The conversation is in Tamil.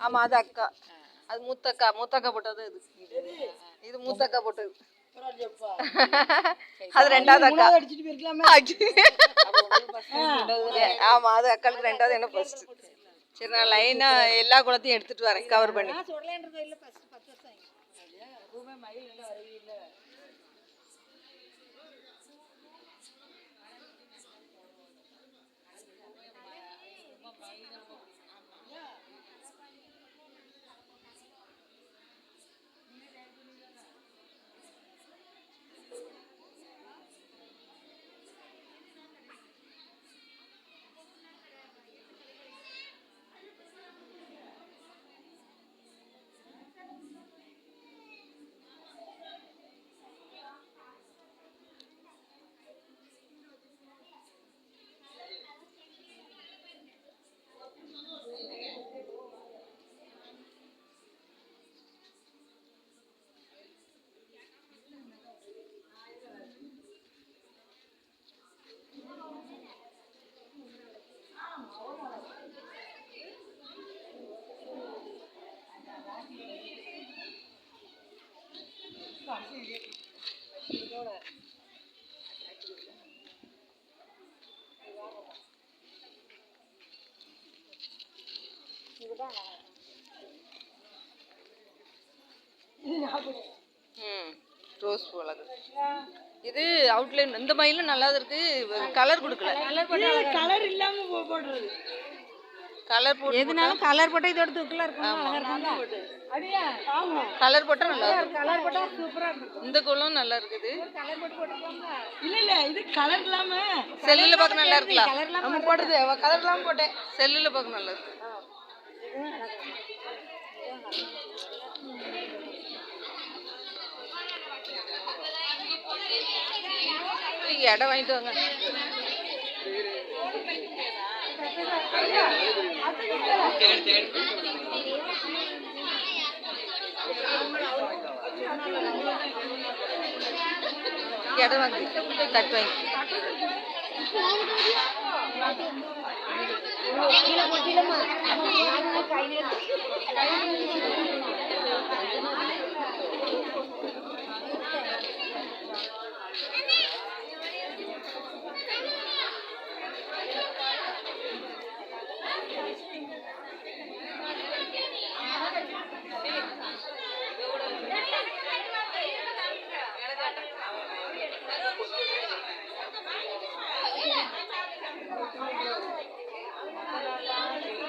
ஆமா அது அக்கா. அது மூத்தக்கா. மூத்தக்கா போட்டது இது. இது மூத்தக்கா போட்டது. அது ரெண்டாவது அக்கா. ஆமா அது அக்காளுக்கு ரெண்டாவது என்ன ஃபர்ஸ்ட் சரி நான் லைனா எல்லா குளத்தையும் எடுத்துட்டு வரேன். கவர் பண்ணி. நான் சொல்லலைன்றது இல்லை. 嗯。ரோஸ் மிளகு இது அவுட்லைன் இந்த மயிலும் நல்லா இருக்கு. கலர் கொடுக்கல. கலர் இல்லாம போ- போடுறது. கலர் போட்டு எதுனாலும் கலர் போட்டால் இதோட தூக்கில் இருக்கும்? கலர் போட்டா நல்லா இருக்கும். கலர் போட்டால் சூப்பராக இருக்கும். இந்த குளம் நல்லா இருக்குது. கலர் போட்டு போட்டுக்கோங்க இல்ல இல்ல இது கலர் இல்லாம செல்லுல பார்க்க நல்லா இருக்கலாம் கலர்லாம் நம்ம போட்டது கலர் இல்லாம போட்டேன். செல்லுல பார்க்க நல்லா இருக்கு. நீங்க இடம் வாங்கிட்டு வாங்க இடம் வாங்கி தட்டு வாங்கி கீழே போட்டிலமா